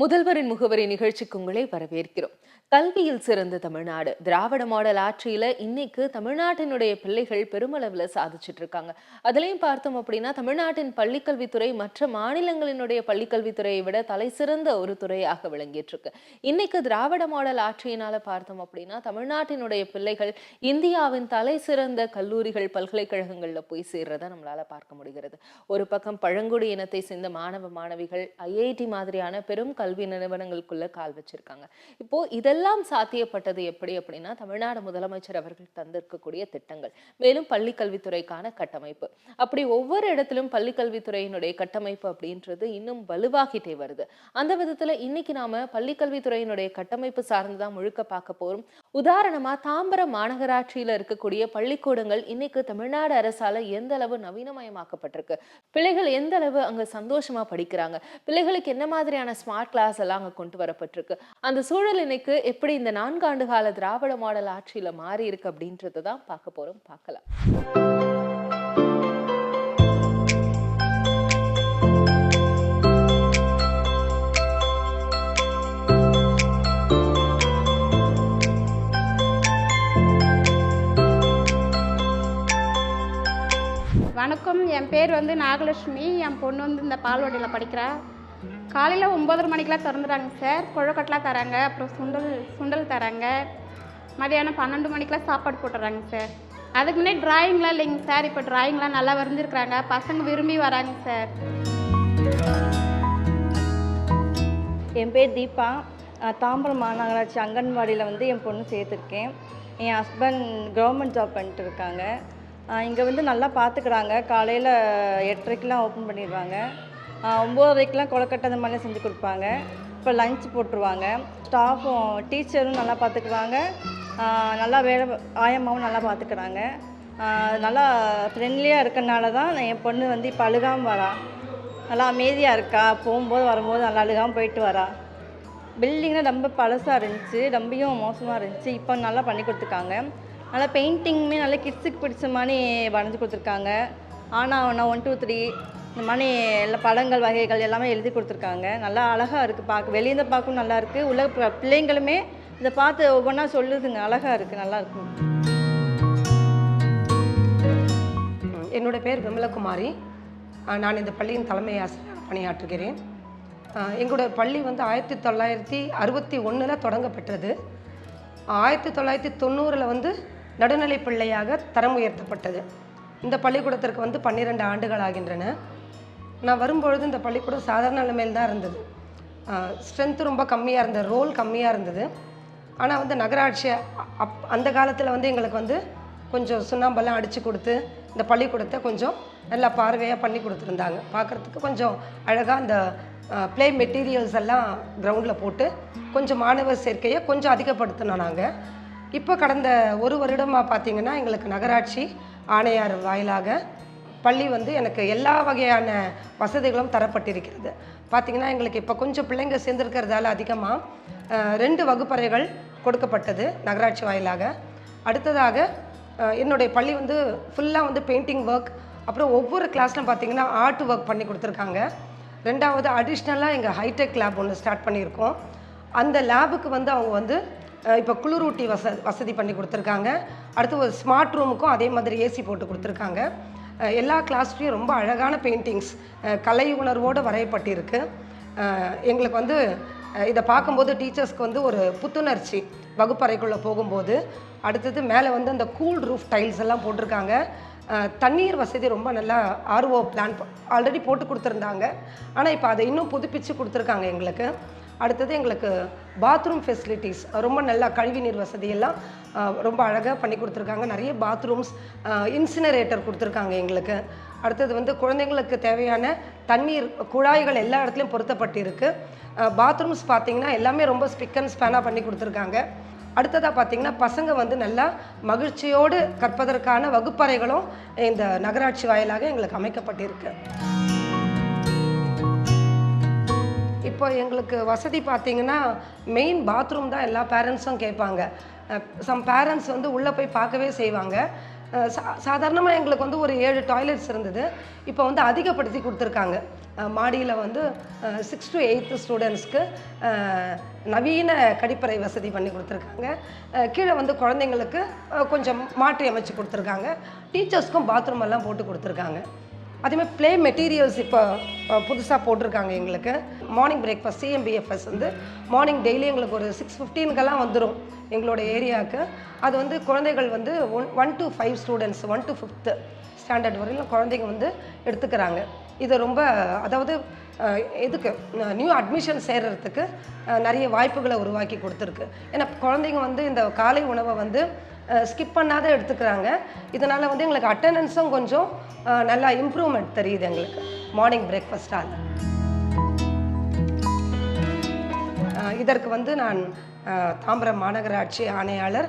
முதல்வரின் முகவரி நிகழ்ச்சிக்கு உங்களை வரவேற்கிறோம். கல்வியில் சிறந்த தமிழ்நாடு. திராவிட மாடல் ஆட்சியில இன்னைக்கு தமிழ்நாட்டினுடைய பிள்ளைகள் பெருமளவுல சாதிச்சுட்டு இருக்காங்க. அதுலயும் பார்த்தோம் அப்படின்னா தமிழ்நாட்டின் பள்ளிக்கல்வித்துறை மற்ற மாநிலங்களினுடைய பள்ளிக்கல்வித்துறையை விட தலை சிறந்த ஒரு துறையாக விளங்கிட்டு இருக்கு இன்னைக்கு திராவிட மாடல் ஆட்சியினால பார்த்தோம் அப்படின்னா தமிழ்நாட்டினுடைய பிள்ளைகள் இந்தியாவின் தலை சிறந்த கல்லூரிகள் பல்கலைக்கழகங்கள்ல போய் சேர்றத நம்மளால பார்க்க முடிகிறது. ஒரு பக்கம் பழங்குடி இனத்தை சேர்ந்த மாணவ மாணவிகள் ஐஐடி மாதிரியான பெரும் கல்வி கல்வி நிறுவனங்களுக்குள்ளே கால் வச்சுருக்காங்க. இப்போது இதெல்லாம் சாத்தியப்பட்டது எப்படி அப்படின்னா தமிழ்நாடு முதலமைச்சர் அவர்கள் தந்திருக்கக்கூடிய திட்டங்கள். மேலும் பள்ளி கல்வித்துறைக்கான கட்டமைப்பு. அப்படி ஒவ்வொரு இடத்திலும் பள்ளி கல்வித்துறையினுடைய கட்டமைப்பு அப்படின்றது இன்னும் வலுவாகிட்டே வருது. அந்த விதத்தில் இன்னைக்கு நாம பள்ளி கல்வித்துறையினுடைய கட்டமைப்பு சார்ந்துதான் முழுக்க பார்க்க போகிறோம் உதாரணமாக தாம்பரம் மாநகராட்சியில் இருக்கக்கூடிய பள்ளிக்கூடங்கள் இன்னைக்கு தமிழ்நாடு அரசால எந்த அளவு நவீனமயமாக்கப்பட்டிருக்கு? பிள்ளைகள் எந்த அளவு அங்கே சந்தோஷமா படிக்கிறாங்க? பிள்ளைகளுக்கு என்ன மாதிரியான ஸ்மார்ட் கிளாஸ் எல்லாம் அங்க கொண்டு வரப்பட்டிருக்கு. அந்த சூழல் இன்னைக்கு எப்படி இந்த நான்காண்டு கால திராவிட மாடல் ஆட்சியில மாறி இருக்கு அப்படின்றத தான் பார்க்க போறோம். பார்க்கலாம். வணக்கம். என் பேர் வந்து நாகலட்சுமி. என் பொண்ணு வந்து இந்த பால்வாடியில் படிக்கிறா. காலையில் ஒம்பதரை மணிக்கெலாம் திறந்துடுறாங்க சார். கொழுக்கட்டெலாம் தராங்க. அப்புறம் சுண்டல் சுண்டல் தராங்க. மதியானம் பன்னெண்டு மணிக்கெலாம் சாப்பாடு போட்டுறாங்க சார். அதுக்கு முன்னாடி ட்ராயிங்லாம் இல்லைங்க சார். இப்போ ட்ராயிங்லாம் நல்லா வரைஞ்சிருக்கிறாங்க. பசங்க விரும்பி வராங்க சார். என் பேர் தீபா. தாம்பரம் மாநகராட்சி அங்கன்வாடியில் வந்து என் பொண்ணு சேர்த்துருக்கேன். என் ஹஸ்பண்ட் கவர்மெண்ட் ஜாப் பண்ணிட்டு இருக்காங்க. இங்கே வந்து நல்லா பார்த்துக்கிறாங்க காலையில் எட்டரைக்கெலாம் ஓப்பன் பண்ணிடுவாங்க ஒம்போதரைக்கெலாம் கொலக்கட்டை அந்த மாதிரிலாம் செஞ்சு கொடுப்பாங்க. இப்போ லஞ்ச் போட்டுருவாங்க. ஸ்டாஃபும் டீச்சரும் நல்லா பார்த்துக்குவாங்க நல்லா வேலை ஆயம்மாவும் நல்லா பார்த்துக்குறாங்க. நல்லா ஃப்ரெண்ட்லியாக இருக்கனால தான் என் பொண்ணு வந்து இப்போ அழுகாமல் வரா. நல்லா அமைதியாக இருக்கா? போகும்போது வரும்போது நல்லா அழுகாமல் போயிட்டு வரா. பில்டிங்லாம் ரொம்ப பழசாக இருந்துச்சு. ரொம்பவும் மோசமாக இருந்துச்சு. இப்போ நல்லா பண்ணி கொடுத்துருக்காங்க. நல்லா பெயிண்டிங்குமே நல்லா கிட்ஸுக்கு பிடிச்ச மாதிரி வரைஞ்சி கொடுத்துருக்காங்க. ஆனால் ஒன் டூ த்ரீ இந்த மாதிரி எல்லா பழங்கள் வகைகள் எல்லாமே எழுதி கொடுத்துருக்காங்க. நல்லா அழகாக இருக்குது பார்க்க. வெளியிருந்து பார்க்கவும் நல்லா இருக்குது உள்ள பிள்ளைங்களுமே இதை பார்த்து ஒவ்வொன்றா சொல்லுதுங்க. அழகாக இருக்குது நல்லா இருக்கு. என்னோட பேர் விமலகுமாரி. நான் இந்த பள்ளியின் தலைமை ஆசிரியராக பணியாற்றுகிறேன். எங்களோட பள்ளி வந்து ஆயிரத்தி தொள்ளாயிரத்தி அறுபத்தி ஒன்றில் தொடங்கப்பட்டது ஆயிரத்தி தொள்ளாயிரத்தி தொண்ணூறில் வந்து நடுநிலை பிள்ளையாக தரம் உயர்த்தப்பட்டது. இந்த பள்ளிக்கூடத்திற்கு வந்து பன்னிரெண்டு ஆண்டுகள் ஆகின்றன. நான் வரும்பொழுது இந்த பள்ளிக்கூடம் சாதாரண நிலைமையில் தான் இருந்தது. ஸ்ட்ரென்த்து ரொம்ப கம்மியாக இருந்தது ரோல் கம்மியாக இருந்தது. ஆனால் வந்து நகராட்சி அப் அந்த காலத்தில் வந்து எங்களுக்கு வந்து கொஞ்சம் சுண்ணாம்பெல்லாம் அடித்து கொடுத்து இந்த பள்ளிக்கூடத்தை கொஞ்சம் நல்லா பார்வையாக பண்ணி கொடுத்துருந்தாங்க. பார்க்குறதுக்கு கொஞ்சம் அழகாக அந்த ப்ளே மெட்டீரியல்ஸ் எல்லாம் கிரவுண்டில் போட்டு கொஞ்சம் மாணவர் சேர்க்கையை கொஞ்சம் அதிகப்படுத்தினோம் நாங்கள் இப்போ கடந்த ஒரு வருடமாக பார்த்திங்கன்னா எங்களுக்கு நகராட்சி ஆணையார் வாயிலாக பள்ளி வந்து எனக்கு எல்லா வகையான வசதிகளும் தரப்பட்டிருக்கிறது. பார்த்திங்கன்னா எங்களுக்கு இப்போ கொஞ்சம் பிள்ளைங்க சேர்ந்துருக்கிறதால அதிகமாக ரெண்டு வகுப்பறைகள் கொடுக்கப்பட்டது நகராட்சி வாயிலாக. அடுத்ததாக என்னுடைய பள்ளி வந்து ஃபுல்லாக வந்து பெயிண்டிங் ஒர்க் அப்புறம் ஒவ்வொரு கிளாஸ்லாம் பார்த்தீங்கன்னா ஆர்ட் ஒர்க் பண்ணி கொடுத்துருக்காங்க. ரெண்டாவது அடிஷ்னலாக எங்கள் ஹைடெக் லேப் ஒன்று ஸ்டார்ட் பண்ணியிருக்கோம். அந்த லேபுக்கு வந்து அவங்க வந்து இப்போ குளிரூட்டி வச வசதி பண்ணி கொடுத்துருக்காங்க. அடுத்து ஒரு ஸ்மார்ட் ரூமுக்கும் அதே மாதிரி ஏசி போட்டு கொடுத்துருக்காங்க. எல்லா கிளாஸ்லேயும் ரொம்ப அழகான பெயிண்டிங்ஸ் கலை உணர்வோடு வரையப்பட்டிருக்கு. எங்களுக்கு வந்து இதை பார்க்கும்போது டீச்சர்ஸ்க்கு வந்து ஒரு புத்துணர்ச்சி வகுப்பறைக்குள்ளே போகும்போது. அடுத்தது மேலே வந்து அந்த கூல் ரூஃப் டைல்ஸ் எல்லாம் போட்டிருக்காங்க. தண்ணீர் வசதி ரொம்ப நல்லா ஆர்ஓ பிளான் ஆல்ரெடி போட்டு கொடுத்துருந்தாங்க. ஆனால் இப்போ அதை இன்னும் புதுப்பித்து கொடுத்துருக்காங்க எங்களுக்கு. அடுத்தது எங்களுக்கு பாத்ரூம் ஃபெசிலிட்டிஸ் ரொம்ப நல்லா கழிவுநீர் வசதியெல்லாம் ரொம்ப அழகாக பண்ணி கொடுத்துருக்காங்க. நிறைய பாத்ரூம்ஸ் இன்சினரேட்டர் கொடுத்துருக்காங்க எங்களுக்கு. அடுத்தது வந்து குழந்தைங்களுக்கு தேவையான தண்ணீர் குழாய்கள் எல்லா இடத்துலையும் பொருத்தப்பட்டிருக்கு. பாத்ரூம்ஸ் பார்த்திங்கன்னா எல்லாமே ரொம்ப ஸ்பிக் அண்ட் ஸ்பேனாக பண்ணி கொடுத்துருக்காங்க. அடுத்ததாக பார்த்தீங்கன்னா பசங்க வந்து நல்லா மகிழ்ச்சியோடு கற்பதற்கான வகுப்பறைகளும் இந்த நகராட்சி வாயிலாக எங்களுக்கு அமைக்கப்பட்டிருக்கு. இப்போ எங்களுக்கு வசதி பார்த்தீங்கன்னா மெயின் பாத்ரூம் தான் எல்லா பேரண்ட்ஸும் கேட்பாங்க. சம் பேரண்ட்ஸ் வந்து உள்ளே போய் பார்க்கவே செய்வாங்க. சாதாரணமாக எங்களுக்கு வந்து ஒரு ஏழு டாய்லெட்ஸ் இருந்தது. இப்போ வந்து அதிகப்படுத்தி கொடுத்துருக்காங்க. மாடியில் வந்து சிக்ஸ் டு எயித்து ஸ்டூடெண்ட்ஸ்க்கு நவீன கழிப்பறை வசதி பண்ணி கொடுத்துருக்காங்க. கீழே வந்து குழந்தைங்களுக்கு கொஞ்சம் மாற்றி அமைச்சு கொடுத்துருக்காங்க. டீச்சர்ஸ்க்கும் பாத்ரூம் எல்லாம் போட்டு கொடுத்துருக்காங்க. அதேமாதிரி ப்ளே மெட்டீரியல்ஸ் இப்போ புதுசாக போட்டிருக்காங்க எங்களுக்கு. மார்னிங் பிரேக்ஃபாஸ்ட் சிஎம்பிஎஃப்எஸ் வந்து மார்னிங் டெய்லி எங்களுக்கு ஒரு சிக்ஸ் ஃபிஃப்டீனுக்கெல்லாம் வந்துடும் எங்களோட ஏரியாவுக்கு அது வந்து குழந்தைகள் வந்து one one to five students one to fifth standard வரையிலும் குழந்தைங்க வந்து எடுத்துக்கிறாங்க. இது ரொம்ப அதாவது இதுக்கு நியூ அட்மிஷன் சேர்றதுக்கு நிறைய வாய்ப்புகளை உருவாக்கி கொடுத்துருக்கு. ஏன்னா குழந்தைங்க வந்து இந்த காலை உணவை வந்து ஸ்கிப் பண்ணாத எடுத்துக்கிறாங்க. இதனால் வந்து எங்களுக்கு அட்டண்டன்ஸும் கொஞ்சம் நல்லா இம்ப்ரூவ்மெண்ட் தெரியுது எங்களுக்கு. மார்னிங் பிரேக்ஃபாஸ்ட்டால் இதற்கு வந்து நான் தாம்பரம் மாநகராட்சி ஆணையாளர்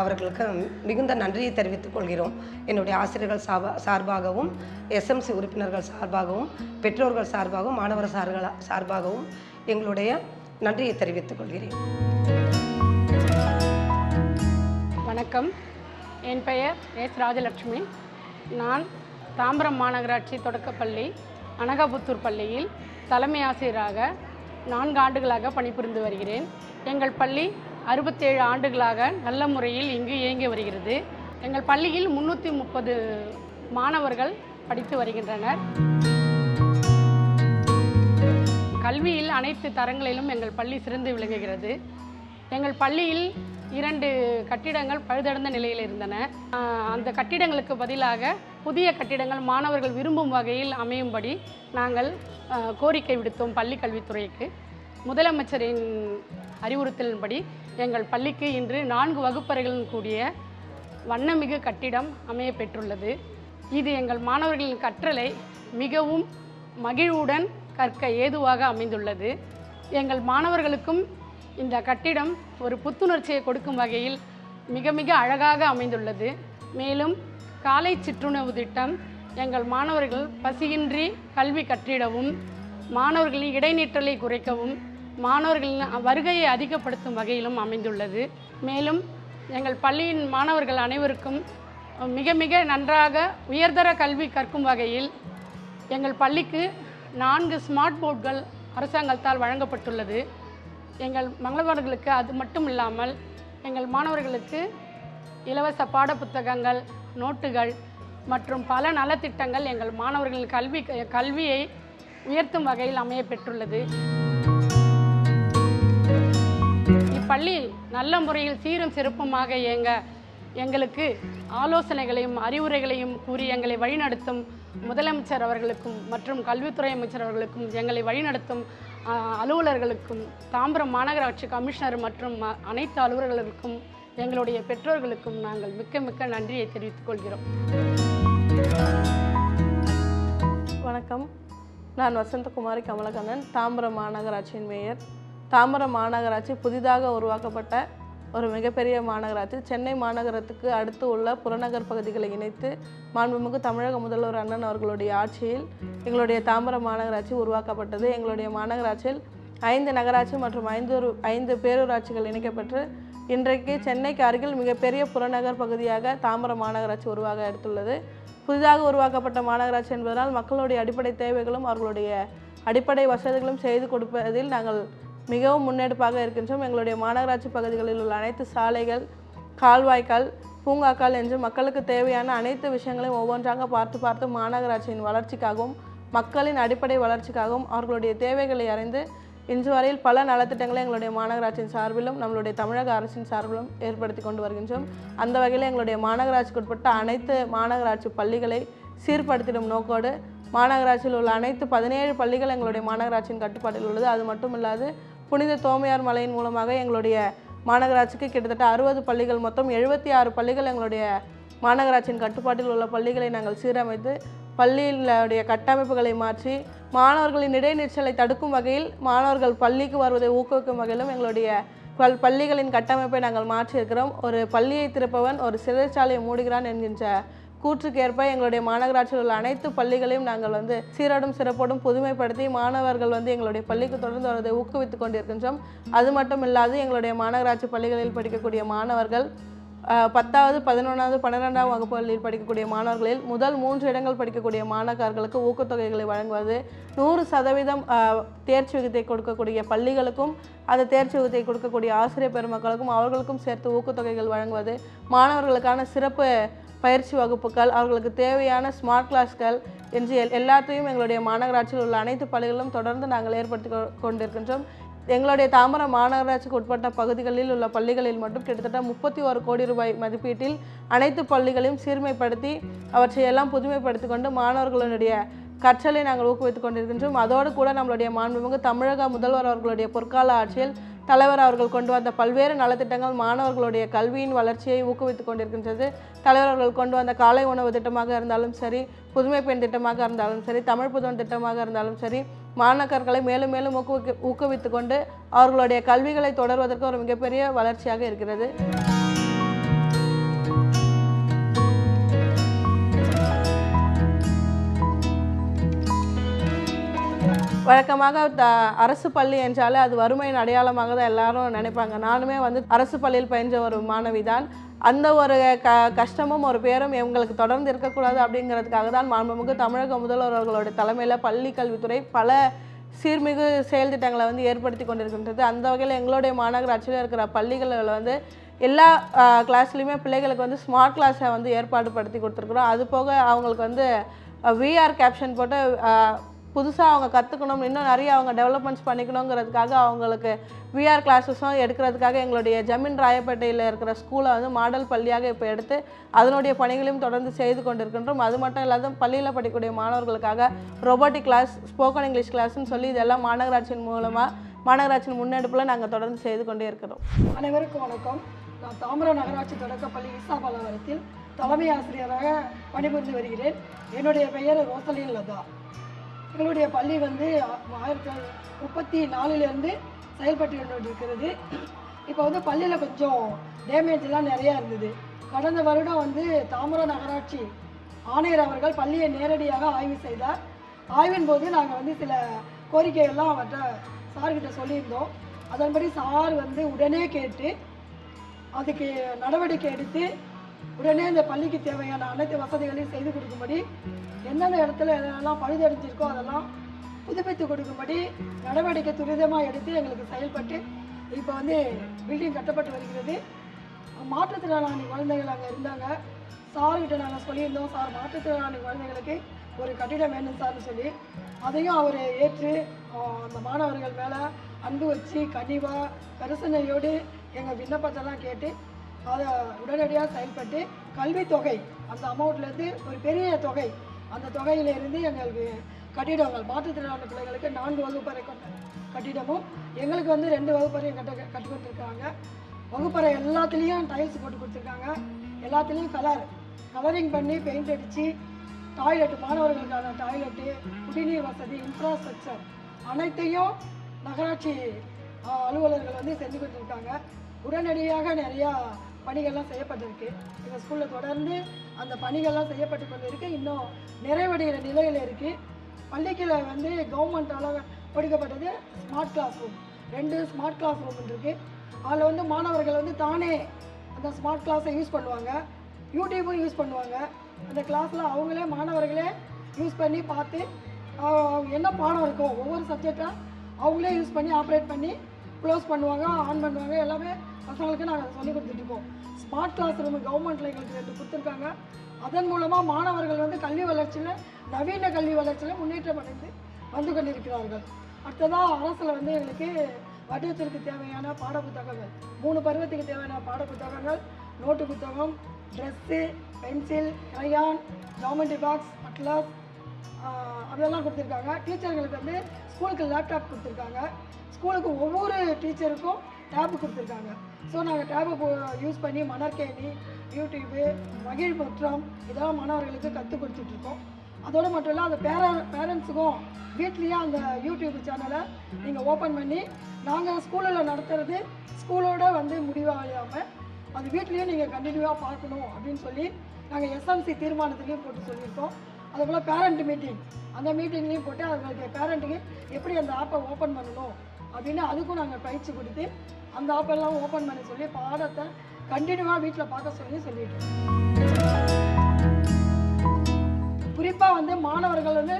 அவர்களுக்கு மிகுந்த நன்றியை தெரிவித்துக் கொள்கிறோம். என்னுடைய ஆசிரியர்கள் சார்பா சார்பாகவும் எஸ்எம்சி உறுப்பினர்கள் சார்பாகவும் பெற்றோர்கள் சார்பாகவும் மாணவர் சார்கள் சார்பாகவும் எங்களுடைய நன்றியை தெரிவித்துக் கொள்கிறேன். வணக்கம். என் பெயர் எஸ் ராஜலட்சுமி. நான் தாம்பரம் மாநகராட்சி தொடக்கப்பள்ளி அனகாபுத்தூர் பள்ளியில் தலைமை ஆசிரியராக நான்கு ஆண்டுகளாக பணிபுரிந்து வருகிறேன். எங்கள் பள்ளி அறுபத்தேழு ஆண்டுகளாக நல்ல முறையில் இங்கு இயங்கி வருகிறது. எங்கள் பள்ளியில் முன்னூற்றி முப்பது மாணவர்கள் படித்து வருகின்றனர். கல்வியில் அனைத்து தரங்களிலும் எங்கள் பள்ளி சிறந்து விளங்குகிறது. எங்கள் பள்ளியில் இரண்டு கட்டிடங்கள் பழுதடைந்த நிலையில் இருந்தன. அந்த கட்டிடங்களுக்கு பதிலாக புதிய கட்டிடங்கள் மாணவர்கள் விரும்பும் வகையில் அமையும்படி நாங்கள் கோரிக்கை விடுத்தோம் பள்ளி கல்வித்துறைக்கு. முதலமைச்சரின் அறிவுறுத்தலின்படி எங்கள் பள்ளிக்கு இன்று நான்கு வகுப்பறைகளுடன் கூடிய வண்ணமிகு கட்டிடம் அமைய பெற்றுள்ளது. இது எங்கள் மாணவர்களின் கற்றலை மிகவும் மகிழ்வுடன் கற்க ஏதுவாக அமைந்துள்ளது. எங்கள் மாணவர்களுக்கும் இந்த கட்டிடம் ஒரு புத்துணர்ச்சியை கொடுக்கும் வகையில் மிக மிக அழகாக அமைந்துள்ளது. மேலும் காலை சிற்றுணவு திட்டம் எங்கள் மாணவர்கள் பசியின்றி கல்வி கற்றிடவும் மாணவர்களின் இடைநிற்றலை குறைக்கவும் மாணவர்களின் வருகையை அதிகப்படுத்தும் வகையிலும் அமைந்துள்ளது. மேலும் எங்கள் பள்ளியின் மாணவர்கள் அனைவருக்கும் மிக மிக நன்றாக உயர்தர கல்வி கற்கும் வகையில் எங்கள் பள்ளிக்கு நான்கு ஸ்மார்ட் போர்டுகள் அரசாங்கத்தால் வழங்கப்பட்டுள்ளது. எங்கள் மாணவர்களுக்கு அது மட்டும் இல்லாமல் எங்கள் மாணவர்களுக்கு இலவச பாடப்புத்தகங்கள் நோட்டுகள் மற்றும் பல நலத்திட்டங்கள் எங்கள் மாணவர்களின் கல்வி கல்வியை உயர்த்தும் வகையில் அமைய பெற்றுள்ளது. இப்பள்ளி நல்ல முறையில் சீரும் சிறப்புமாக இயங்க எங்களுக்கு ஆலோசனைகளையும் அறிவுரைகளையும் கூறி எங்களை வழிநடத்தும் முதலமைச்சர் அவர்களுக்கும் மற்றும் கல்வித்துறை அமைச்சர் அவர்களுக்கும் எங்களை வழிநடத்தும் அலுவலர்களுக்கும் தாம்பரம் மாநகராட்சி கமிஷனர் மற்றும் அனைத்து அலுவலர்களுக்கும் எங்களுடைய பெற்றோர்களுக்கும் நாங்கள் மிக்க மிக்க நன்றியை தெரிவித்துக் கொள்கிறோம். வணக்கம். நான் வசந்தகுமாரி கமலகண்ணன் தாம்பரம் மாநகராட்சியின் மேயர். தாம்பரம் மாநகராட்சி புதிதாக உருவாக்கப்பட்ட ஒரு மிகப்பெரிய மாநகராட்சி. சென்னை மாநகரத்துக்கு அடுத்து உள்ள புறநகர் பகுதிகளை இணைத்து மாண்புமிகு தமிழக முதல்வர் அண்ணன் அவர்களுடைய ஆட்சியில் எங்களுடைய தாம்பரம் மாநகராட்சி உருவாக்கப்பட்டது. எங்களுடைய மாநகராட்சியில் ஐந்து நகராட்சி மற்றும் ஐந்து ஒரு- ஐந்து பேரூராட்சிகள் இணைக்கப்பட்டு இன்றைக்கு சென்னைக்கு அருகில் மிகப்பெரிய புறநகர் பகுதியாக தாம்பரம் மாநகராட்சி உருவாக எடுத்துள்ளது. புதிதாக உருவாக்கப்பட்ட மாநகராட்சி என்பதனால் மக்களுடைய அடிப்படை தேவைகளும் அவர்களுடைய அடிப்படை வசதிகளும் செய்து கொடுப்பதில் நாங்கள் மிகவும் முன்னெடுப்பாக இருக்கின்றோம். எங்களுடைய மாநகராட்சி பகுதிகளில் உள்ள அனைத்து சாலைகள் கால்வாய்கள் பூங்காக்கள் என்று மக்களுக்கு தேவையான அனைத்து விஷயங்களையும் ஒவ்வொன்றாக பார்த்து பார்த்து மாநகராட்சியின் வளர்ச்சிக்காகவும் மக்களின் அடிப்படை வளர்ச்சிக்காகவும் அவர்களுடைய தேவைகளை அறிந்து இன்று வரையில் பல நலத்திட்டங்களை எங்களுடைய மாநகராட்சியின் சார்பிலும் நம்மளுடைய தமிழக அரசின் சார்பிலும் ஏற்படுத்தி கொண்டு வருகின்றோம். அந்த வகையில் எங்களுடைய மாநகராட்சிக்கு உட்பட்ட அனைத்து மாநகராட்சி பள்ளிகளை சீர்படுத்திடும் நோக்கோடு மாநகராட்சியில் உள்ள அனைத்து பதினேழு பள்ளிகள் எங்களுடைய மாநகராட்சியின் கட்டுப்பாட்டில் உள்ளது. அது மட்டும் இல்லாது புனித தோமையார் மலையின் மூலமாக எங்களுடைய மாநகராட்சிக்கு கிட்டத்தட்ட அறுபது பள்ளிகள் மொத்தம் எழுபத்தி ஆறு பள்ளிகள் எங்களுடைய மாநகராட்சியின் கட்டுப்பாட்டில் உள்ள பள்ளிகளை நாங்கள் சீரமைத்து பள்ளியினுடைய கட்டமைப்புகளை மாற்றி மாணவர்களின் இடைநிற்றலை தடுக்கும் வகையில் மாணவர்கள் பள்ளிக்கு வருவதை ஊக்குவிக்கும் வகையிலும் எங்களுடைய பல் பள்ளிகளின் கட்டமைப்பை நாங்கள் மாற்றியிருக்கிறோம். ஒரு பள்ளியை திறப்பவன் ஒரு சிறைச்சாலையை மூடுகிறான் என்கின்ற கூற்றுக்கேற்ப எங்களுடைய மாநகராட்சியில் உள்ள அனைத்து பள்ளிகளையும் நாங்கள் வந்து சீரோடும் சிறப்போடும் புதுமைப்படுத்தி மாணவர்கள் வந்து எங்களுடைய பள்ளிக்கு தொடர்ந்து வருவதை ஊக்குவித்து கொண்டிருக்கின்றோம். அது மட்டும் இல்லாது எங்களுடைய மாநகராட்சி பள்ளிகளில் படிக்கக்கூடிய மாணவர்கள் பத்தாவது பதினொன்றாவது பன்னிரெண்டாம் வகுப்புகளில் படிக்கக்கூடிய மாணவர்களில் முதல் மூன்று இடங்கள் படிக்கக்கூடிய மாணவர்களுக்கு ஊக்கத்தொகைகளை வழங்குவது நூறு சதவீதம் தேர்ச்சி விகிதத்தை கொடுக்கக்கூடிய பள்ளிகளுக்கும் அந்த தேர்ச்சி விகிதத்தை கொடுக்கக்கூடிய ஆசிரியர் பெருமக்களுக்கும் அவர்களுக்கும் சேர்த்து ஊக்கத்தொகைகள் வழங்குவது மாணவர்களுக்கான சிறப்பு பயிற்சி வகுப்புகள் அவர்களுக்கு தேவையான ஸ்மார்ட் கிளாஸ்கள் என்று எல்- எல்லாத்தையும் எங்களுடைய மாநகராட்சியில் உள்ள அனைத்து பள்ளிகளிலும் தொடர்ந்து நாங்கள் ஏற்படுத்தி கொண்டிருக்கின்றோம். எங்களுடைய தாம்பரம் மாநகராட்சிக்கு உட்பட்ட பகுதிகளில் உள்ள பள்ளிகளில் மட்டும் கிட்டத்தட்ட முப்பத்தி ஒரு கோடி ரூபாய் மதிப்பீட்டில் அனைத்து பள்ளிகளையும் சீர்மைப்படுத்தி அவற்றையெல்லாம் புதுமைப்படுத்தி கொண்டு மாணவர்களுடைய கற்றலை நாங்கள் ஊக்குவித்துக் கொண்டிருக்கின்றோம். அதோடு கூட நம்மளுடைய மாண்புமிகு தமிழக முதல்வர் அவர்களுடைய பொற்கால ஆட்சியில் தலைவர் அவர்கள் கொண்டு வந்த பல்வேறு நலத்திட்டங்கள் மாணவர்களுடைய கல்வியின் வளர்ச்சியை ஊக்குவித்துக் கொண்டிருக்கின்றது. தலைவர் அவர்கள் கொண்டு வந்த காலை உணவு திட்டமாக இருந்தாலும் சரி புதுமை பெண் திட்டமாக இருந்தாலும் சரி தமிழ் புதுவன் திட்டமாக இருந்தாலும் சரி மாணாக்கர்களை மேலும் மேலும் ஊக்குவிக்க ஊக்குவித்து கொண்டு அவர்களுடைய கல்விகளை தொடர்வதற்கு ஒரு மிகப்பெரிய வளர்ச்சியாக இருக்கிறது. வழக்கமாக த அரசு பள்ளி என்றாலே அது வறுமையின் அடையாளமாக தான் எல்லாரும் நினைப்பாங்க. நானுமே வந்து அரசு பள்ளியில் பயின்ற ஒரு மாணவி தான். அந்த ஒரு க கஷ்டமும் ஒரு பேரும் எங்களுக்கு தொடர்ந்து இருக்கக்கூடாது அப்படிங்கிறதுக்காக தான் மாண்புமிகு தமிழக முதல்வர் அவர்களுடைய தலைமையில் பள்ளி கல்வித்துறை பல சீர்மிகு செயல் திட்டங்களை வந்து ஏற்படுத்தி கொண்டிருக்கின்றது. அந்த வகையில் எங்களுடைய மாநகராட்சியில் இருக்கிற பள்ளிகளில் வந்து எல்லா கிளாஸ்லேயுமே பிள்ளைகளுக்கு வந்து ஸ்மார்ட் கிளாஸை வந்து ஏற்பாடு படுத்தி கொடுத்துருக்குறோம். அது போக அவங்களுக்கு வந்து விஆர் கேப்ஷன் போட்டு புதுசாக அவங்க கற்றுக்கணும் இன்னும் நிறைய அவங்க டெவலப்மெண்ட்ஸ் பண்ணிக்கணுங்கிறதுக்காக அவங்களுக்கு விஆர் கிளாஸஸும் எடுக்கிறதுக்காக எங்களுடைய ஜமீன் ராயப்பேட்டையில் இருக்கிற ஸ்கூலை வந்து மாடல் பள்ளியாக இப்போ எடுத்து அதனுடைய பணிகளையும் தொடர்ந்து செய்து கொண்டிருக்கின்றோம். அது மட்டும் இல்லாத பள்ளியில் படிக்கக்கூடிய மாணவர்களுக்காக ரொபோட்டிக் கிளாஸ் ஸ்போக்கன் இங்கிலீஷ் கிளாஸ்ன்னு சொல்லி இதெல்லாம் மாநகராட்சியின் மூலமாக மாநகராட்சியின் முன்னெடுப்பில் நாங்கள் தொடர்ந்து செய்து கொண்டே இருக்கிறோம். அனைவருக்கும் வணக்கம். நான் தாம்பரம் நகராட்சி தொடக்கப்பள்ளி ஈசா பலவரத்தில் தலைமை ஆசிரியராக பணிபுரிந்து வருகிறேன். என்னுடைய பெயர் ரோசலின் லதா. எங்களுடைய பள்ளி வந்து ஆயிரத்தி முப்பத்தி நாலுலேருந்து செயல்பட்டு கொண்டிருக்கிறது. இப்போ வந்து பள்ளியில் கொஞ்சம் டேமேஜ்லாம் நிறையா இருந்தது. கடந்த வருடம் வந்து தாம்பரம் நகராட்சி ஆணையர் அவர்கள் பள்ளியை நேரடியாக ஆய்வு செய்தார். ஆய்வின் போது நாங்கள் வந்து சில கோரிக்கைகள்லாம் அவர்கிட்ட சார்கிட்ட சொல்லியிருந்தோம். அதன்படி சார் வந்து உடனே கேட்டு அதுக்கு நடவடிக்கை எடுத்து உடனே இந்த பள்ளிக்கு தேவையான அனைத்து வசதிகளையும் செய்து கொடுக்கும்படி எந்தெந்த இடத்துல எதெல்லாம் பழுதடைஞ்சிருக்கோ அதெல்லாம் புதுப்பித்து கொடுக்கும்படி நடவடிக்கை துரிதமாக எடுத்து எங்களுக்கு செயல்பட்டு இப்போ வந்து பில்டிங் கட்டப்பட்டு வருகிறது. மாற்றுத்திறனாளி குழந்தைகள் அங்கே இருந்தாங்க. சார்கிட்ட நாங்கள் சொல்லியிருந்தோம் சார் மாற்றுத்திறனாளி குழந்தைகளுக்கு ஒரு கட்டிடம் வேணும் சார்னு சொல்லி. அதையும் அவர் ஏற்று அந்த மாணவர்கள் மேலே அன்பு வச்சு கனிவாக கரிசனையோடு எங்கள் விண்ணப்பத்தெல்லாம் கேட்டு அதை உடனடியாக செயல்பட்டு கல்வித்தொகை அந்த அமௌண்ட்லேருந்து ஒரு பெரிய தொகை அந்த தொகையிலிருந்து எங்களுக்கு கட்டிடங்கள் மாற்றுத்திறனாளி பிள்ளைகளுக்கு நான்கு வகுப்பறை கொண்ட கட்டிடமும் எங்களுக்கு வந்து ரெண்டு வகுப்பறையும் கட்ட கட்டி கொடுத்துருக்காங்க. வகுப்பறை எல்லாத்துலேயும் டைல்ஸ் போட்டு கொடுத்துருக்காங்க. எல்லாத்துலேயும் கலர் கலரிங் பண்ணி பெயிண்ட் அடித்து டாய்லெட் மாணவர்களுக்கான டாய்லெட்டு குடிநீர் வசதி இன்ஃப்ராஸ்ட்ரக்சர் அனைத்தையும் நகராட்சி அலுவலர்கள் வந்து செஞ்சு கொடுத்துருக்காங்க. உடனடியாக நிறையா பணிகள்லாம் செய்யப்பட்டிருக்கு. எங்கள் ஸ்கூலில் தொடர்ந்து அந்த பணிகள்லாம் செய்யப்பட்டு கொண்டு இன்னும் நிறைவடைகிற நிலையில் இருக்குது பள்ளிக்கில் வந்து கவர்மெண்ட்டால் கொடுக்கப்பட்டது ஸ்மார்ட் கிளாஸ் ரூம் ரெண்டு ஸ்மார்ட் கிளாஸ் ரூம் இருக்குது அதில் வந்து மாணவர்கள் வந்து தானே அந்த ஸ்மார்ட் கிளாஸை யூஸ் பண்ணுவாங்க. யூடியூப்பும் யூஸ் பண்ணுவாங்க. அந்த கிளாஸில் அவங்களே மாணவர்களே யூஸ் பண்ணி பார்த்து என்ன பாடம் இருக்கோ ஒவ்வொரு சப்ஜெக்டாக அவங்களே யூஸ் பண்ணி ஆப்ரேட் பண்ணி க்ளோஸ் பண்ணுவாங்க ஆன் பண்ணுவாங்க எல்லாமே பசங்களுக்கு நாங்கள் சொல்லி கொடுத்துட்ருக்கோம் ஸ்மார்ட் கிளாஸ் ரூம் கவர்மெண்ட்டில் எங்களுக்கு ரெண்டு கொடுத்துருக்காங்க அதன் மூலமாக மாணவர்கள் வந்து கல்வி வளர்ச்சியில் நவீன கல்வி வளர்ச்சியில் முன்னேற்றம் அடைந்து வந்து கொண்டிருக்கிறார்கள். அடுத்ததாக அரசில் வந்து எங்களுக்கு வடிவத்திற்கு தேவையான பாட புத்தகங்கள் மூணு பருவத்துக்கு தேவையான பாட புத்தகங்கள் நோட்டு புத்தகம் dress pencil crayon geometry box atlas அதெல்லாம் கொடுத்துருக்காங்க. டீச்சர்களுக்கு வந்து ஸ்கூலுக்கு லேப்டாப் கொடுத்துருக்காங்க. ஸ்கூலுக்கு ஒவ்வொரு டீச்சருக்கும் டேபு கொடுத்துருக்காங்க. ஸோ நாங்கள் டேபு யூஸ் பண்ணி மணற்கேணி யூடியூப்பு மகிழ் முற்றம் இதெல்லாம் மாணவர்களுக்கு கற்றுக் கொடுத்துட்ருக்கோம். அதோடு மட்டும் இல்லை அந்த பேர பேரண்ட்ஸுக்கும் வீட்லேயே அந்த யூடியூப் சேனலை நீங்கள் ஓப்பன் பண்ணி நாங்கள் ஸ்கூலில் நடத்துறது ஸ்கூலோட வந்து முடிவாகாமல் அது வீட்லேயும் நீங்கள் கண்டினியூவாக பார்க்கணும் அப்படின்னு சொல்லி நாங்கள் எஸ்எம்சி தீர்மானத்துலேயும் போட்டு சொல்லியிருக்கோம். அதுபோல் பேரண்ட் மீட்டிங் அந்த மீட்டிங்லேயும் போட்டு அவங்களுக்கு பேரண்ட்டுக்கு எப்படி அந்த ஆப்பை ஓப்பன் பண்ணணும் அப்படின்னு அதுக்கும் நாங்கள் பயிற்சி கொடுத்து அந்த ஆப்பெல்லாம் ஓப்பன் பண்ண சொல்லி பாடத்தை கண்டினியூவாக வீட்டில் பார்க்க சொல்லி சொல்லிட்டோம். குறிப்பாக வந்து மாணவர்கள் வந்து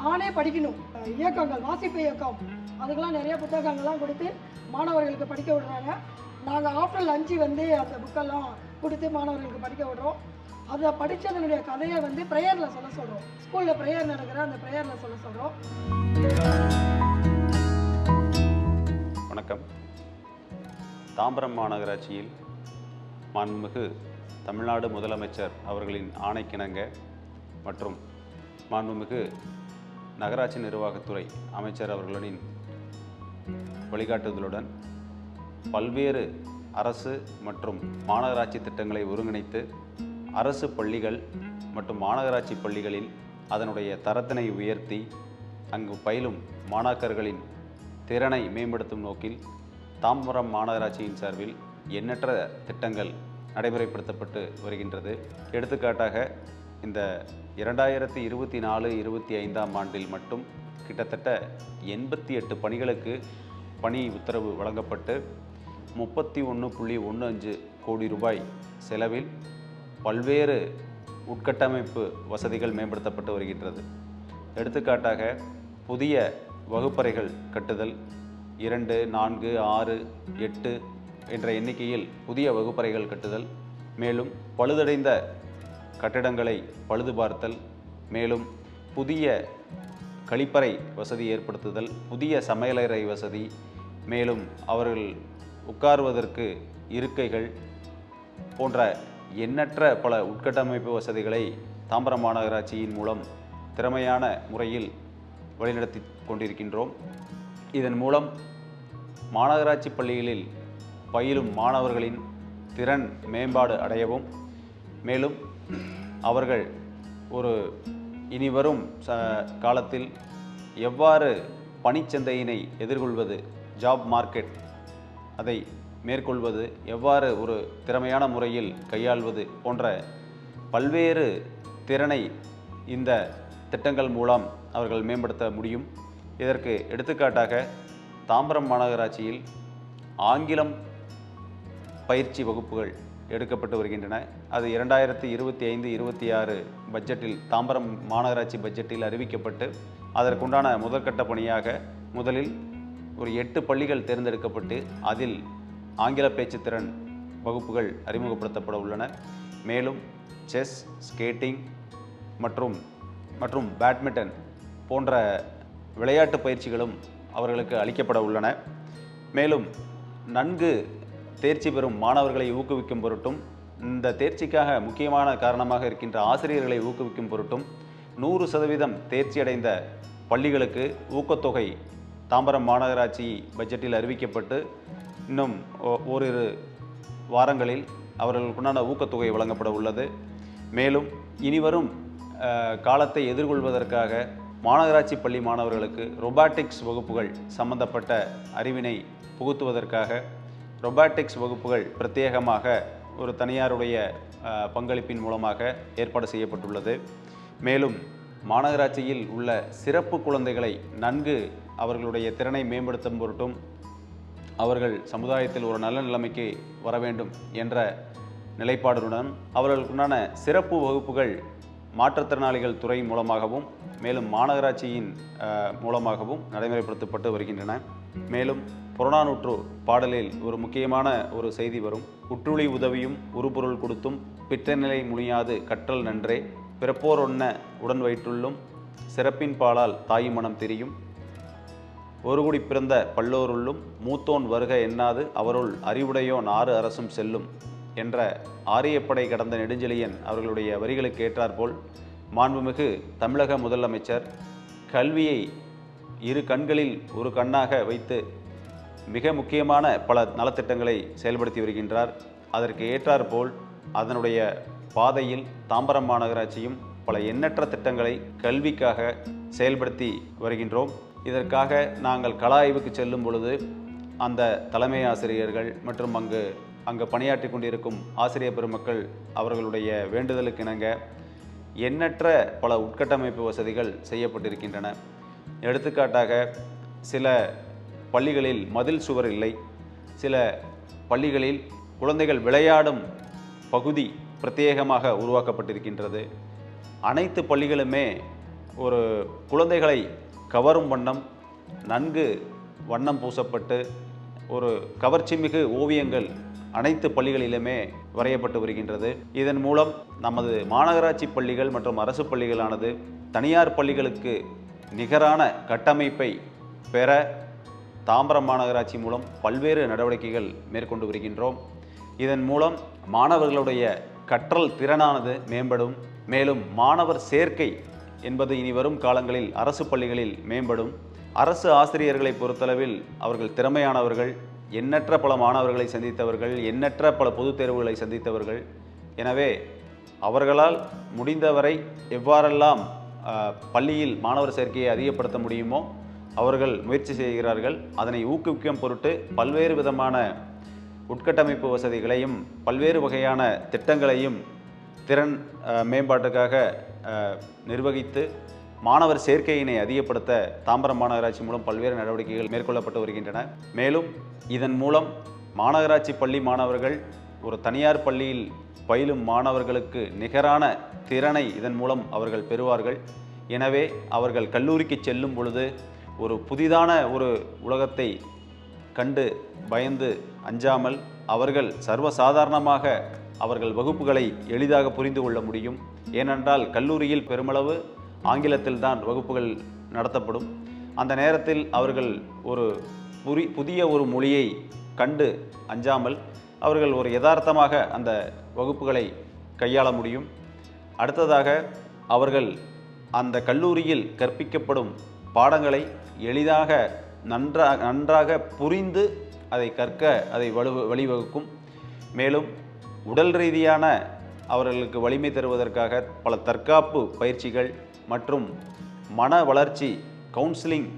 தானே படிக்கணும். இயக்கங்கள் வாசிப்பு இயக்கம் அதுக்கெல்லாம் நிறைய புத்தகங்கள்லாம் கொடுத்து மாணவர்களுக்கு படிக்க விடுறாங்க. நாங்கள் ஆஃப்டர் லஞ்சு வந்து அந்த புக்கெல்லாம் கொடுத்து மாணவர்களுக்கு படிக்க விடுறோம். அதை படித்ததனுடைய கதையை வந்து ப்ரேயரில் சொல்ல சொல்கிறோம் ஸ்கூலில் ப்ரேயர் நடக்கிற அந்த ப்ரேயரில் சொல்ல சொல்கிறோம் வணக்கம். தாம்பரம் மாநகராட்சியில் மாண்புமிகு தமிழ்நாடு முதலமைச்சர் அவர்களின் ஆணைக்கிணங்க மற்றும் மாண்புமிகு நகராட்சி நிர்வாகத்துறை அமைச்சர் அவர்களின் வழிகாட்டுதலுடன் பல்வேறு அரசு மற்றும் மாநகராட்சி திட்டங்களை ஒருங்கிணைத்து அரசு பள்ளிகள் மற்றும் மாநகராட்சி பள்ளிகளில் அதனுடைய தரத்தினை உயர்த்தி அங்கு பயிலும் மாணாக்கர்களின் திறனை மேம்படுத்தும் நோக்கில் தாம்பரம் மாநகராட்சியின் சார்பில் எண்ணற்ற திட்டங்கள் நடைமுறைப்படுத்தப்பட்டு வருகின்றது. எடுத்துக்காட்டாக இந்த இரண்டாயிரத்தி இருபத்தி நாலு இருபத்தி ஐந்தாம் ஆண்டில் மட்டும் கிட்டத்தட்ட எண்பத்தி எட்டு பணிகளுக்கு பணி உத்தரவு வழங்கப்பட்டு முப்பத்தி ஒன்று புள்ளி ஒன்று அஞ்சு கோடி ரூபாய் செலவில் பல்வேறு உட்கட்டமைப்பு வசதிகள் மேம்படுத்தப்பட்டு வருகின்றது. எடுத்துக்காட்டாக புதிய வகுப்பறைகள் கட்டுதல் இரண்டு நான்கு ஆறு எட்டு என்ற எண்ணிக்கையில் புதிய வகுப்பறைகள் கட்டுதல். மேலும் பழுதடைந்த கட்டிடங்களை பழுதுபார்த்தல். மேலும் புதிய கழிப்பறை வசதி ஏற்படுத்துதல் புதிய சமையலறை வசதி. மேலும் அவர்கள் உட்காருவதற்கு இருக்கைகள் போன்ற எண்ணற்ற பல உட்கட்டமைப்பு வசதிகளை தாம்பரம் மாநகராட்சியின் மூலம் திறமையான முறையில் வழிநடத்தி கொண்டிருக்கின்றோம். இதன் மூலம் மாநகராட்சி பள்ளிகளில் பயிலும் மாணவர்களின் திறன் மேம்பாடு அடையவும் மேலும் அவர்கள் ஒரு இனிவரும் ச காலத்தில் எவ்வாறு பணிச்சந்தையினை எதிர்கொள்வது ஜாப் மார்க்கெட் அதை மேற்கொள்வது எவ்வாறு ஒரு திறமையான முறையில் கையாள்வது போன்ற பல்வேறு திறனை இந்த திட்டங்கள் மூலம் அவர்கள் மேம்படுத்த முடியும். இதற்கு எடுத்துக்காட்டாக தாம்பரம் மாநகராட்சியில் ஆங்கிலம் பயிற்சி வகுப்புகள் எடுக்கப்பட்டு வருகின்றன. அது இரண்டாயிரத்தி இருபத்தி ஐந்து இருபத்தி ஆறு பட்ஜெட்டில் தாம்பரம் மாநகராட்சி பட்ஜெட்டில் அறிவிக்கப்பட்டு அதற்குண்டான முதற்கட்ட பணியாக முதலில் ஒரு எட்டு பள்ளிகள் தேர்ந்தெடுக்கப்பட்டு அதில் ஆங்கில பேச்சுத்திறன் வகுப்புகள் அறிமுகப்படுத்தப்பட உள்ளன. மேலும் செஸ் ஸ்கேட்டிங் மற்றும் மற்றும் பேட்மிண்டன் போன்ற விளையாட்டு பயிற்சிகளும் அவர்களுக்கு அளிக்கப்பட உள்ளன. மேலும் நன்கு தேர்ச்சி பெறும் மாணவர்களை ஊக்குவிக்கும் பொருட்டும் இந்த தேர்ச்சிக்காக முக்கியமான காரணமாக இருக்கின்ற ஆசிரியர்களை ஊக்குவிக்கும் பொருட்டும் நூறு சதவீதம் தேர்ச்சியடைந்த பள்ளிகளுக்கு ஊக்கத்தொகை தாம்பரம் மாநகராட்சி பட்ஜெட்டில் அறிவிக்கப்பட்டு இன்னும் ஓ- ஓரிரு வாரங்களில் அவர்களுக்குண்டான ஊக்கத்தொகை வழங்கப்பட உள்ளது. மேலும் இனிவரும் காலத்தை எதிர்கொள்வதற்காக மாநகராட்சி பள்ளி மாணவர்களுக்கு ரொபாட்டிக்ஸ் வகுப்புகள் சம்பந்தப்பட்ட அறிவினை புகுத்துவதற்காக ரொபாட்டிக்ஸ் வகுப்புகள் பிரத்யேகமாக ஒரு தனியாருடைய பங்களிப்பின் மூலமாக ஏற்பாடு செய்யப்பட்டுள்ளது. மேலும் மாநகராட்சியில் உள்ள சிறப்பு குழந்தைகளை நன்கு அவர்களுடைய திறனை மேம்படுத்தும் பொருட்டும் அவர்கள் சமுதாயத்தில் ஒரு நல்ல நிலைமைக்கு வர வேண்டும் என்ற நிலைப்பாடுடன் அவர்களுக்குண்டான சிறப்பு வகுப்புகள் மாற்றுத்திறனாளிகள் துறை மூலமாகவும் மேலும் மாநகராட்சியின் மூலமாகவும் நடைமுறைப்படுத்தப்பட்டு வருகின்றன. மேலும் புறநானூற்று பாடலில் ஒரு முக்கியமான ஒரு செய்தி வரும். உற்றுளி உதவியும் உருபொருள் கொடுத்தும் பிற்றநிலை முனியாது கற்றல் நன்றே. பிறப்போர் ஒன்ன உடன் வயிற்றுள்ளும் சிறப்பின் பாலால் தாய் மனம் தெரியும். ஒரு குடி பிறந்த பல்லோருள்ளும் மூத்தோன் வருக எண்ணாது அவருள் அறிவுடையோன் ஆறு அரசும் செல்லும். என்ற ஆரியப்படை கடந்த நெடுஞ்செழியன் அவர்களுடைய வரிகளுக்கு ஏற்றாற்போல் மாண்புமிகு தமிழக முதலமைச்சர் கல்வியை இரு கண்களில் ஒரு கண்ணாக வைத்து மிக முக்கியமான பல நலத்திட்டங்களை செயல்படுத்தி வருகின்றார். அதற்கு ஏற்றாற்போல் அதனுடைய பாதையில் தாம்பரம் மாநகராட்சியும் பல எண்ணற்ற திட்டங்களை கல்விக்காக செயல்படுத்தி வருகின்றோம். இதற்காக நாங்கள் கள ஆய்வுக்கு செல்லும் பொழுது அந்த தலைமை ஆசிரியர்கள் மற்றும் அங்கு அங்கு பணியாற்றி கொண்டிருக்கும் ஆசிரியர் பெருமக்கள் அவர்களுடைய வேண்டுதலுக்கு இணங்க எண்ணற்ற பல உட்கட்டமைப்பு வசதிகள் செய்யப்பட்டிருக்கின்றன. எடுத்துக்காட்டாக சில பள்ளிகளில் மதில் சுவர் இல்லை. சில பள்ளிகளில் குழந்தைகள் விளையாடும் பகுதி பிரத்யேகமாக உருவாக்கப்பட்டிருக்கின்றது. அனைத்து பள்ளிகளுமே ஒரு குழந்தைகளை கவரும் வண்ணம் நன்கு வண்ணம் பூசப்பட்டு ஒரு கவர்ச்சிமிகு ஓவியங்கள் அனைத்து பள்ளிகளிலுமே வரையப்பட்டு வருகின்றது. இதன் மூலம் நமது மாநகராட்சி பள்ளிகள் மற்றும் அரசு பள்ளிகளானது தனியார் பள்ளிகளுக்கு நிகரான கட்டமைப்பை பெற தாம்பரம் மாநகராட்சி மூலம் பல்வேறு நடவடிக்கைகள் மேற்கொண்டு வருகின்றோம். இதன் மூலம் மாணவர்களுடைய கற்றல் திறனானது மேம்படும். மேலும் மாணவர் சேர்க்கை என்பது இனி வரும் காலங்களில் அரசு பள்ளிகளில் மேம்படும். அரசு ஆசிரியர்களை பொறுத்தளவில் அவர்கள் திறமையானவர்கள். எண்ணற்ற பல மாணவர்களை சந்தித்தவர்கள் எண்ணற்ற பல பொதுத் தேர்வுகளை சந்தித்தவர்கள். எனவே அவர்களால் முடிந்தவரை எவ்வாறெல்லாம் பள்ளியில் மாணவர் சேர்க்கையை அதிகப்படுத்த முடியுமோ அவர்கள் முயற்சி செய்கிறார்கள். அதனை ஊக்குவிக்கும் பொருட்டு பல்வேறு விதமான உட்கட்டமைப்பு வசதிகளையும் பல்வேறு வகையான திட்டங்களையும் திறன் மேம்பாட்டுக்காக நிர்வகித்து மாணவர் சேர்க்கையினை அதிகப்படுத்த தாம்பரம் மாநகராட்சி மூலம் பல்வேறு நடவடிக்கைகள் மேற்கொள்ளப்பட்டு வருகின்றன. மேலும் இதன் மூலம் மாநகராட்சி பள்ளி மாணவர்கள் ஒரு தனியார் பள்ளியில் பயிலும் மாணவர்களுக்கு நிகரான திறனை இதன் மூலம் அவர்கள் பெறுவார்கள். எனவே அவர்கள் கல்லூரிக்கு செல்லும் பொழுது ஒரு புதிதான ஒரு உலகத்தை கண்டு பயந்து அஞ்சாமல் அவர்கள் சர்வசாதாரணமாக அவர்கள் வகுப்புகளை எளிதாக புரிந்து கொள்ள முடியும். ஏனென்றால் கல்லூரியில் பெருமளவு ஆங்கிலத்தில் தான் வகுப்புகள் நடத்தப்படும். அந்த நேரத்தில் அவர்கள் ஒரு புரி புதிய ஒரு மொழியை கண்டு அஞ்சாமல் அவர்கள் ஒரு யதார்த்தமாக அந்த வகுப்புகளை கையாள முடியும். அடுத்ததாக அவர்கள் அந்த கல்லூரியில் கற்பிக்கப்படும் பாடங்களை எளிதாக நன்றாக நன்றாக புரிந்து அதை கற்க அதை வலு வழிவகுக்கும். மேலும் உடல் ரீதியான அவர்களுக்கு வலிமை தருவதற்காக பல தற்காப்பு பயிற்சிகள் மற்றும் மன வளர்ச்சி கவுன்சிலிங்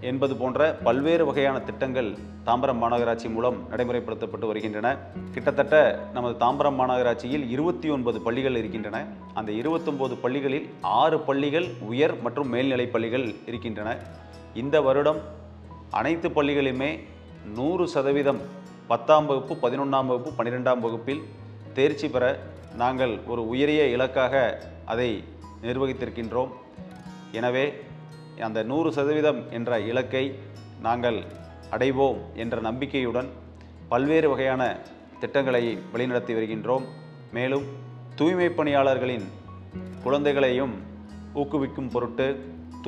என்பது போன்ற பல்வேறு வகையான திட்டங்கள் தாம்பரம் மாநகராட்சி மூலம் நடைமுறைப்படுத்தப்பட்டு வருகின்றன. கிட்டத்தட்ட நமது தாம்பரம் மாநகராட்சியில் இருபத்தி ஒன்பது பள்ளிகள் இருக்கின்றன. அந்த இருபத்தொம்போது பள்ளிகளில் ஆறு பள்ளிகள் உயர் மற்றும் மேல்நிலைப் பள்ளிகள் இருக்கின்றன. இந்த வருடம் அனைத்து பள்ளிகளுமே நூறு சதவீதம் பத்தாம் வகுப்பு பதினொன்றாம் வகுப்பு பன்னிரெண்டாம் வகுப்பில் தேர்ச்சி பெற நாங்கள் ஒரு உயரிய இலக்காக அதை நிர்வகித்திருக்கின்றோம். எனவே அந்த நூறு சதவீதம் என்ற இலக்கை நாங்கள் அடைவோம் என்ற நம்பிக்கையுடன் பல்வேறு வகையான திட்டங்களை வழிநடத்தி வருகின்றோம். மேலும் தூய்மை பணியாளர்களின் குழந்தைகளையும் ஊக்குவிக்கும் பொருட்டு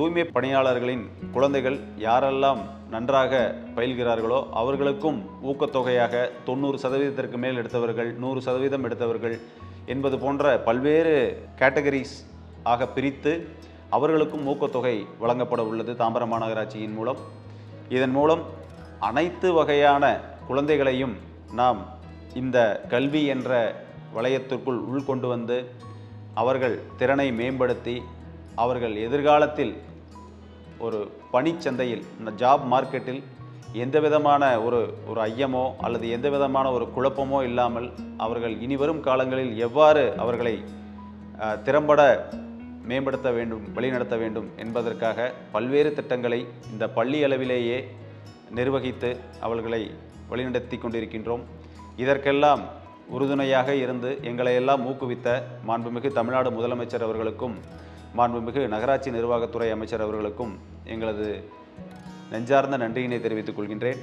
தூய்மை பணியாளர்களின் குழந்தைகள் யாரெல்லாம் நன்றாக பயில்கிறார்களோ அவர்களுக்கும் ஊக்கத்தொகையாக தொண்ணூறு சதவீதத்திற்கு மேல் எடுத்தவர்கள் நூறு சதவீதம் எடுத்தவர்கள் என்பது போன்ற பல்வேறு கேட்டகரிஸ் ஆக பிரித்து அவர்களுக்கும் ஊக்கத்தொகை வழங்கப்பட உள்ளது தாம்பரம் மாநகராட்சியின் மூலம். இதன் மூலம் அனைத்து வகையான குழந்தைகளையும் நாம் இந்த கல்வி என்ற வளையத்திற்குள் உள்கொண்டு வந்து அவர்கள் திறனை மேம்படுத்தி அவர்கள் எதிர்காலத்தில் ஒரு பணிச்சந்தையில் இந்த ஜாப் மார்க்கெட்டில் எந்த விதமான ஒரு ஒரு ஐயமோ அல்லது எந்த விதமான ஒரு குழப்பமோ இல்லாமல் அவர்கள் இனிவரும் காலங்களில் எவ்வாறு அவர்களை திறம்பட மேம்படுத்த வேண்டும் வழிநடத்த வேண்டும் என்பதற்காக பல்வேறு திட்டங்களை இந்த பள்ளி அளவிலேயே நிர்வகித்து அவர்களை வழிநடத்தி கொண்டிருக்கின்றோம். இதற்கெல்லாம் உறுதுணையாக இருந்து எங்களையெல்லாம் ஊக்குவித்த மாண்புமிகு தமிழ்நாடு முதலமைச்சர் அவர்களுக்கும் மாண்புமிகு நகராட்சி நிர்வாகத்துறை அமைச்சர் அவர்களுக்கும் எங்களது நெஞ்சார்ந்த நன்றியினை தெரிவித்துக் கொள்கின்றேன்.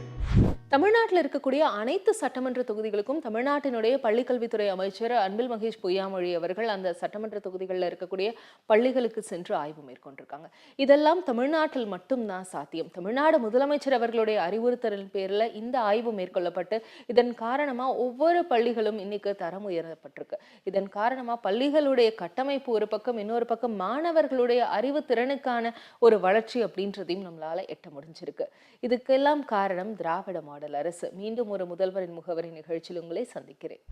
தமிழ்நாட்டில் இருக்கக்கூடிய அனைத்து சட்டமன்ற தொகுதிகளுக்கும் தமிழ்நாட்டினுடைய பள்ளிக்கல்வித்துறை அமைச்சர் அன்பில் மகேஷ் பொய்யாமொழி அவர்கள் அந்த சட்டமன்ற தொகுதிகளில் இருக்கக்கூடிய பள்ளிகளுக்கு சென்று ஆய்வு மேற்கொண்டிருக்காங்க. இதெல்லாம் தமிழ்நாட்டில் மட்டும்தான் சாத்தியம். தமிழ்நாடு முதலமைச்சர் அவர்களுடைய அறிவுறுத்தலின் பேரில் இந்த ஆய்வு மேற்கொள்ளப்பட்டு இதன் காரணமா ஒவ்வொரு பள்ளிகளும் இன்னைக்கு தரம் உயர்த்தப்பட்டிருக்கு இதன் காரணமா பள்ளிகளுடைய கட்டமைப்பு ஒரு பக்கம் இன்னொரு பக்கம் மாணவர்களுடைய அறிவு திறனுக்கான ஒரு வளர்ச்சி அப்படின்றதையும் நம்மளால எட்ட முடிஞ்சிருக்கு. இதுக்கெல்லாம் காரணம் திராவிட மாடல் அரசு. மீண்டும் ஒரு முதல்வரின் முகவரி நிகழ்ச்சியில் உங்களை சந்திக்கிறேன்.